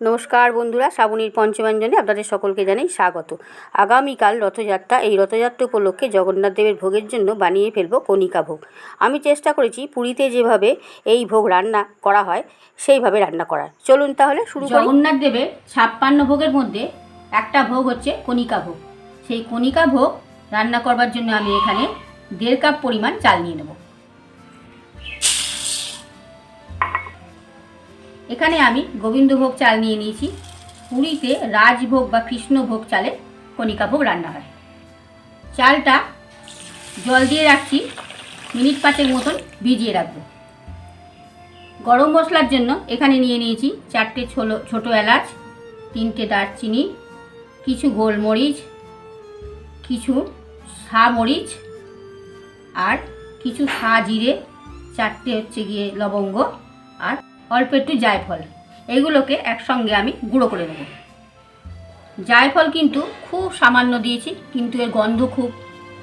নমস্কার বন্ধুরা, শ্রাবণীর পঞ্চমাঞ্জনে আপনাদের সকলকে জানাই স্বাগত। আগামীকাল রথযাত্রা, এই রথযাত্রা উপলক্ষে জগন্নাথ দেবের ভোগের জন্য বানিয়ে ফেলব কণিকা ভোগ। আমি চেষ্টা করেছি পুরীতে যেভাবে এই ভোগ রান্না করা হয়, সেইভাবে রান্না করার। চলুন তাহলে শুরু জগন্নাথ দেবের ছাপ্পান্ন ভোগের মধ্যে একটা ভোগ হচ্ছে কণিকা ভোগ। সেই কণিকা ভোগ রান্না করবার জন্য আমি এখানে দেড় কাপ পরিমাণ চাল নিয়ে নেব। এখানে আমি গোবিন্দভোগ চাল নিয়ে নিয়েছি। পুরীতে রাজভোগ বা কৃষ্ণভোগ চালে কণিকা ভোগ রান্না হয়। চালটা জল দিয়ে রাখছি, মিনিট পাঁচের মতন ভিজিয়ে রাখব। গরম মশলার জন্য এখানে নিয়ে নিয়েছি চারটে ছোলো, ছোটো এলাচ, তিনটে দারচিনি, কিছু গোলমরিচ, কিছু সা মরিচ আর কিছু সা জিরে চারটে হচ্ছে গিয়ে লবঙ্গ। অল্প একটু জায়ফল। এগুলোকে একসঙ্গে আমি গুঁড়ো করে নেব। জায়ফল কিন্তু খুব সামান্য দিয়েছি, কিন্তু এর গন্ধ খুব,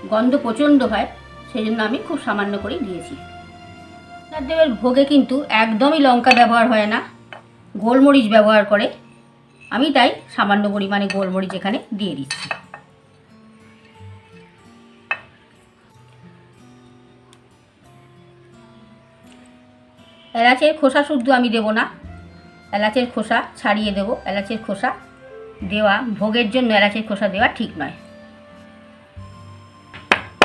গন্ধ প্রচণ্ড হয় সেই জন্য আমি খুব সামান্য করেই দিয়েছি। দেবের ভোগে কিন্তু একদমই লঙ্কা ব্যবহার হয় না, গোলমরিচ ব্যবহার করে। আমি তাই সামান্য পরিমাণে গোলমরিচ এখানে দিয়ে দিচ্ছি। এলাচের খোসা শুদ্ধ আমি দেব না, এলাচের খোসা ছাড়িয়ে দেব। এলাচের খোসা দেওয়া, ভোগের জন্য এলাচের খোসা দেওয়া ঠিক নয়।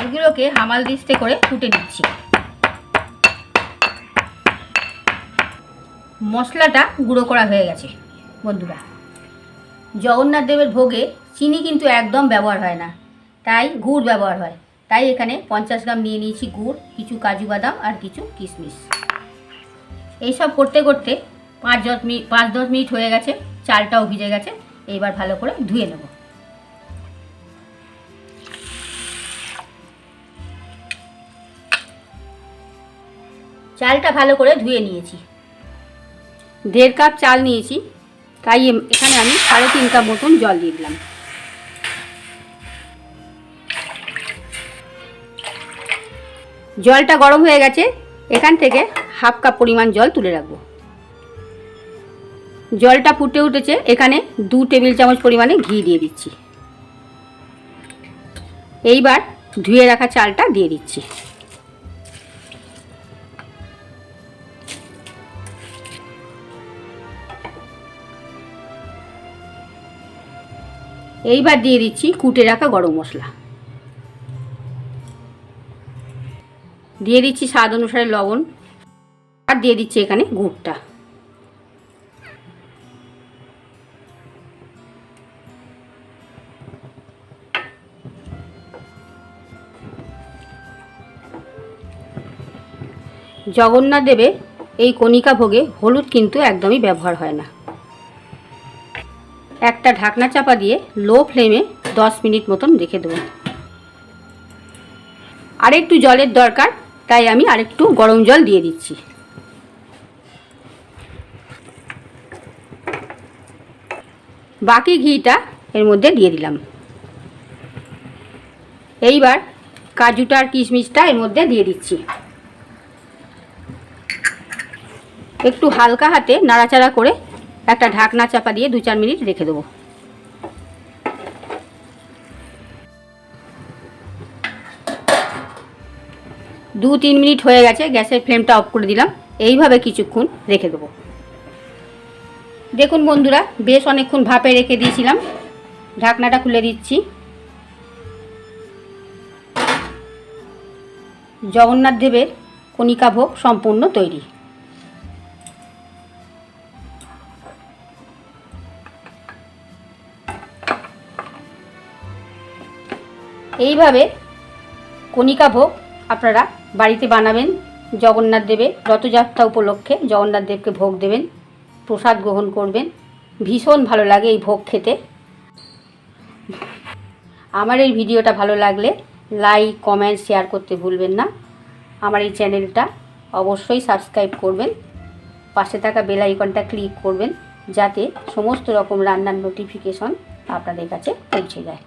এগুলোকে হামাল দিস্তে করে ফুটে নিচ্ছি। মশলাটা গুঁড়ো করা হয়ে গেছে, বন্ধুরা। জগন্নাথ দেবের ভোগে চিনি কিন্তু একদম ব্যবহার হয় না, তাই গুড় ব্যবহার হয়। তাই এখানে পঞ্চাশ গ্রাম নিয়ে নিয়েছি গুড়, কিছু কাজু বাদাম আর কিছু কিশমিশ। এইসব করতে করতে পাঁচ দশ মিনিট পাঁচ দশ মিনিট হয়ে গেছে, চালটাও ভিজে গেছে, এইবার ভালো করে ধুয়ে নেব। চালটা ভালো করে ধুয়ে নিয়েছি। দেড় কাপ চাল নিয়েছি, তাই এখানে আমি সাড়ে তিন কাপ মতন জল দিয়ে দিলাম। জলটা গরম হয়ে গেছে, এখান থেকে হাফ কাপ পরিমাণ জল তুলে রাখব। জলটা ফুটে উঠেছে, এখানে দু টেবিল চামচ পরিমাণে ঘি দিয়ে দিচ্ছি। এইবার ধুয়ে রাখা চালটা দিয়ে দিচ্ছি। এইবার দিয়ে দিচ্ছি কুটে রাখা গরম মশলা। দিয়ে দিচ্ছি স্বাদ অনুসারে লবণ আর দিয়ে দিচ্ছি এখানে গুড়টা। জগন্নাথ দেবের এই কণিকা ভোগে হলুদ কিন্তু একদমই ব্যবহার হয় না। একটা ঢাকনা চাপা দিয়ে লো ফ্লেমে দশ মিনিট মতন রেখে দেবো। আরেকটু জলের দরকার, তাই আমি আরেকটু গরম জল দিয়ে দিচ্ছি। বাকি ঘিটা এর মধ্যে দিয়ে দিলাম। এইবার কাজুটা আর কিশমিশটা এর মধ্যে দিয়ে দিচ্ছি। একটু হালকা হাতে নাড়াচাড়া করে একটা ঢাকনা চাপা দিয়ে দু চার মিনিট রেখে দেবো। দু তিন মিনিট হয়ে গেছে, গ্যাসের ফ্লেমটা অফ করে দিলাম। এইভাবে কিছুক্ষণ রেখে দেবো। দেখুন বন্ধুরা, বেশ অনেকক্ষণ ভাপে রেখে দিয়েছিলাম। ঢাকনাটা খুলে দিচ্ছি। জগন্নাথ দেবের কণিকা ভোগ সম্পূর্ণ তৈরি। এইভাবে কণিকা ভোগ আপনারা বাড়িতে বানাবেন। জগন্নাথ দেবের রথযাত্রা উপলক্ষে জগন্নাথ দেবকে ভোগ দেবেন। প্রসাদ গ্রহণ করবেন। ভীষণ ভালো লাগে এই ভোগ খেতে। আমার এই ভিডিওটা ভালো লাগলে লাইক, কমেন্ট, শেয়ার করতে ভুলবেন না। আমার এই চ্যানেলটা অবশ্যই সাবস্ক্রাইব করবেন। পাশে থাকা বেল আইকনটা ক্লিক করবেন যাতে সমস্ত রকম রান্নার নোটিফিকেশন আপনাদের কাছে পৌঁছে যায়।